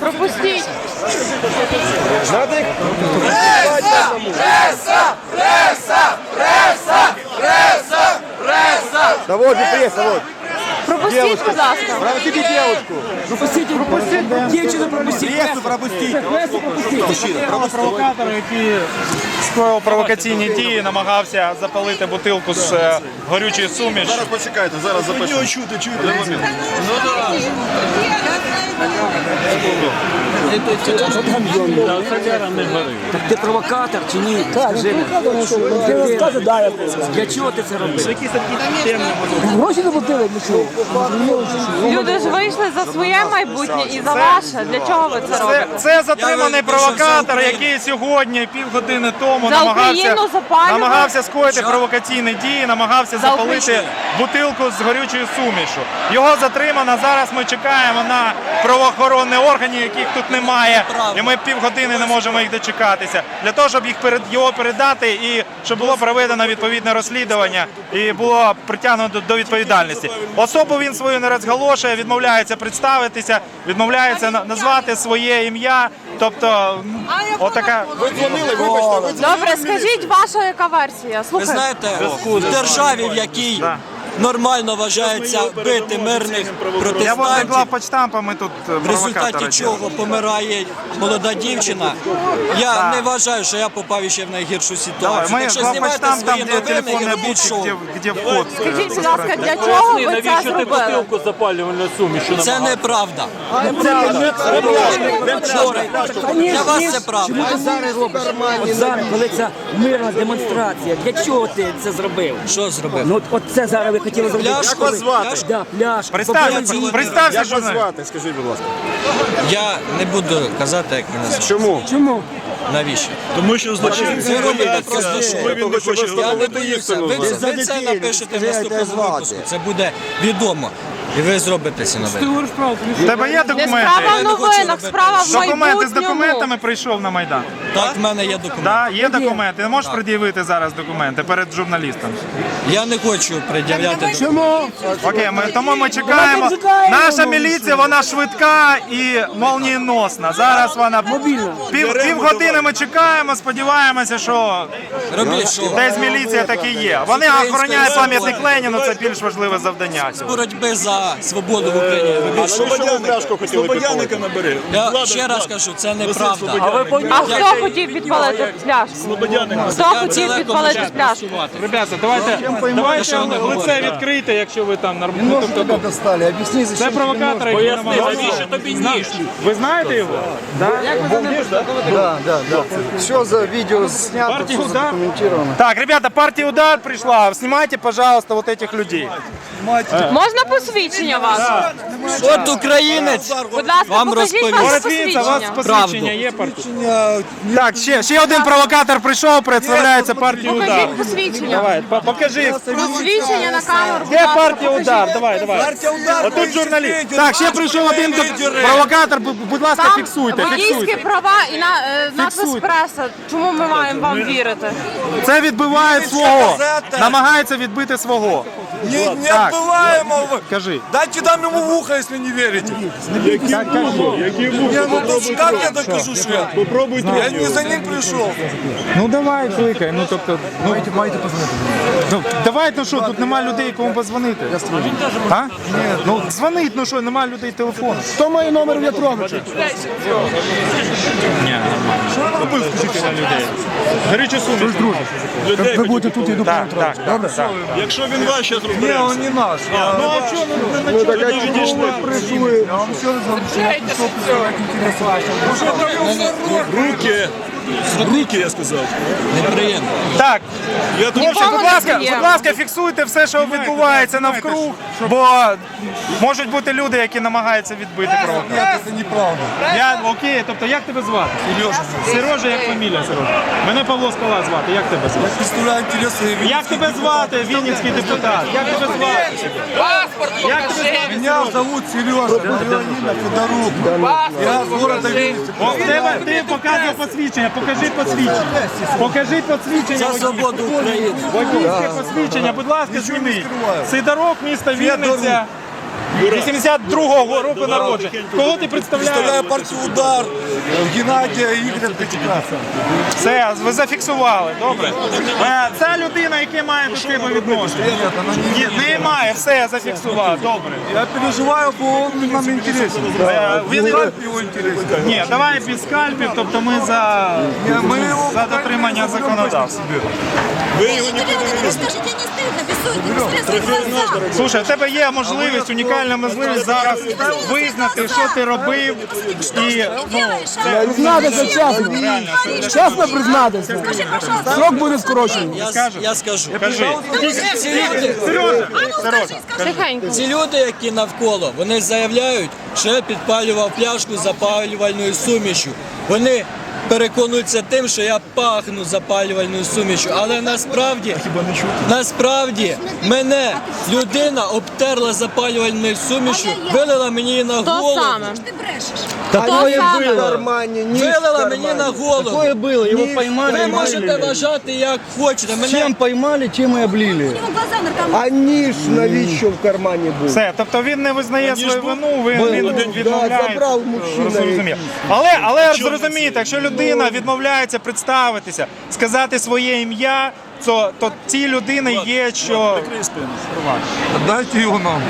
Пропустіть. Надо їх Доводь пресс, доводь. Пропустіть, будь ласка. Пропустите девушку. Пропустите, пропустите. Дівчину пропустіть. Прессу пропустите. Пресу пропустіть. Провокатор, який скоїв провокаційні дії, намагався запалити бутилку з е, горючою суміш. Зараз почекайте, зараз запишу. чути, чути. Ти провокатор чи ні? Скажи мені. Для чого ти це робиш? Гроші заплатили для чого? Люди ж вийшли за своє майбутнє і за ваше. Для чого ви це робите? це затриманий провокатор, який сьогодні, півгодини тому, За намагався, Україну запалював? намагався скоїти провокаційні дії, намагався За запалити Україну. бутилку з горючою сумішу. Його затримано. Зараз ми чекаємо на правоохоронні органи, яких тут немає. І ми півгодини не можемо їх дочекатися. Для того, щоб їх перед його передати і щоб було проведено відповідне розслідування і було притягнуто до відповідальності. Особу він свою не розголошує, відмовляється представитися, відмовляється на- назвати своє ім'я. Тобто, ну, отака. Ви дзвонили, вибачте, ви Добре, скажіть ваша яка версія? Ви знаєте, в державі, в якій нормально вважається бити мирних Я возле протестантів, главпочтампа, ми тут е, в результаті провокатора чого помирає молода дівчина. Я Да. не вважаю, що я попав ще в найгіршу Давай, ситуацію. мы Так що знімайте главпочтамп, там, свої где новини і телефонные робіть будки, шоу. где, где вход. э, Скажіть, со будь ласка, стороны. для чого ви це Навіщо ти зробили? бутилку запалювальну сумішу Це неправда. Для вас це правда. Чому ти зараз робиш? От зараз, коли це мирна демонстрація, для чого ти це зробив? Що зробив? Ну от, от це зараз ви хотіли зробити. Пляшку? Як вас звати? Да, пляшку. Представся, представся, Як вас звати? Скажіть, будь ласка. Я не буду казати, як мене звати. Чому? Чому? Навіщо? Тому що Ви робите просто шоу. Він не хоче Я не боюся. Ви, це- ви це напишете в наступному випуску. Це буде відомо. І ви зробите ці новини. В тебе є Не документи? справа в не хочу новинах, робити. справа в Документи з документами прийшов на Майдан. Так, в мене є документи. Да, є документи. Не можеш пред'явити зараз документи перед журналістом. Я не хочу пред'являти документи. Чому? Окей, ми тому ми чекаємо. Наша міліція вона швидка і молнієносна. Зараз вона Мобільна. пів, півгодини ми чекаємо. Сподіваємося, що Робіть десь міліція таки є. Вони охороняють пам'ятник Леніну. Це більш важливе завдання. Боротьби за свободу в Україні. Шоу. пляшку хотіли набери. Я ще раз кажу, це неправда. А хто хотів підпалити пляшку? Хто хотів підпалити пляшку? Ребята, давайте, давайте лице відкрите, якщо ви там нормально. Тобто, достали? Об'ясни, за це провокатор, який намагався. навіщо тобі ніж? Ви знаєте його? Да, да, да. Все за видео снято, Партия все «Удар». задокументировано. Так, ребята, партия «Удар» пришла. Снимайте, пожалуйста, вот этих людей. Можна посвідчення ваше? От українець Будь ласка, вам покажіть розповість. ваше у вас посвідчення. посвідчення є партія? Так, ще, ще один провокатор прийшов, представляється партія «Удар». Покажіть посвідчення. Давай, по- покажи. Посвідчення на камеру. будь Де ласка, партія покажіть. «Удар»? Давай, давай. Отут журналіст. Так, ще прийшов один провокатор, бу- будь ласка, Там фіксуйте, водійські фіксуйте. права і на, е, надпис Фіксуйте. преса. Чому ми маємо вам вірити? Це відбиває свого, намагається відбити свого. Не, не Так. отбываем его. Кажи. Дайте дам ему в ухо, если не верите. Так, кажи. Не, ну то ж как я докажу, что я? Попробуйте. Я не за ним пришел. Ну давай, кликай. Ну тобто, ну маєте, маєте позвонити. Ну давай, ну що, тут немає людей, кому позвонити. Я строю. А? Ні. Ну дзвонить, ну що, немає людей телефону. Хто має номер в Ятровича? Ні, нормально. Що ви будете тут, я йду Так, так, так, так. Якщо він ваш, зараз Не, розберемося. он не наш. А, Ну а що, ну на чого ви відійшли? Пришли. Я вам еще раз говорю, пришел представлять интересы. Руки. Руки, я сказав. Неприємно. Так, Я думаю, хлопці, будь ласка, будь ласка, фіксуйте все, що відбувається навкруг, бо можуть бути люди, які намагаються відбити провокацію. Это неправда. Я окей, тобто як тебе звати? Сережа. Сережа, як фамілія Сережа. Мене Павло Скала звати. Як тебе звати? Представляю интересы. Як тебе звати, Вінницький депутат? Як тебе звати? Як тебе? Меня зовут Сережа. Мое Федорук. Я з города Вінниця. В тебе ти показує посвідчення, покажи посвідчення. Покажи посвідчення. За свободу України. Водійське посвідчення, будь ласка, зміни. Сидорок, місто Вінниця. 82-го року народження. Кого ти представляєш? Представляю партію удар Геннадія Ігоря Петька. Все, ви зафіксували, добре. Е, Ця людина, яке має до тебе відношення? Ні, Немає, все, я зафіксував, добре. Я переживаю, бо він нам інтересен. Е, Він його інтересен. Ні, давай без скальпів, тобто ми за, Ми його за дотримання законодавства. Ви його нікуди не Вы скажите, не стыдно. Слушай, у тебе є можливість, унікальна можливість зараз визнати, що ти робив. І ну, це Признатися чесно. Чесно признатися. Срок буде скорочений. Я, я скажу. Кажи. Ці люди, Сережа. Тихенько. ці люди, які навколо, вони заявляють, що я підпалював пляшку запалювальною сумішю. Вони переконуються тим, що я пахну запалювальною сумішю, але насправді, насправді мене людина обтерла запалювальною сумішю, вилила мені на То голову. саме. Ты брешешь. Такое саме. было в кармане, низ в Вилила мені кармане. на голову. Такое было, его поймали. Ви можете вважати як хочете. Мене Чем поймали, тем и У облили. него глаза наркоманы. А ниш навіщо в кармані був? Все, тобто він не визнає свою вину, він, Був. він Да, відмовляється. забрав мужчина Зрозумів. якийсь. Але, але зрозумійте, якщо людина відмовляється представитися, сказати своє ім'я, то, то цій людини є що. Дайте його нам.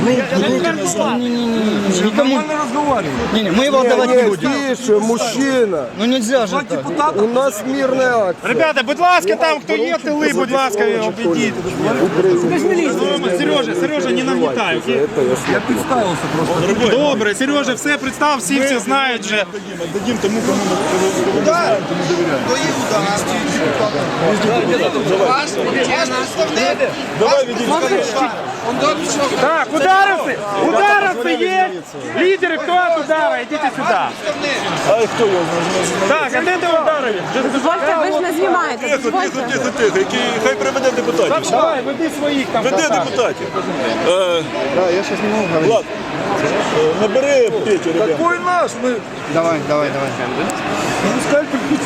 Никому... Нормально розмовляємо. Не, не, мы его отдавать не будем. Тише, мужчина. Ну нельзя же так. У нас мирная акция. Ребята, будь ласка, там хто є, тили, будь ласка, обійдіть. Сережа, Сережа, не нагнітай. окей? Я підставився просто. Добре, Сережа, все представ, всі все знають вже. Дадим тому, кому ми довіряємо. Давай відійдемо. Так, ударовцы, ударовцы есть. Лидеры, кто от удара, идите сюда. А хто його знає? Так, а де ти ударові? Дозвольте, ви ж не знімаєте. Тихо, тихо, Дозвольте. тихо, тихо. Який- Хай приведе депутатів. Давай, веди своїх там. Веде красавців. депутатів. Да, я зараз не можу говорити. Влад, е, набери Петю, ребят. Какой наш? Ми Давай, давай, давай. скальпель ключ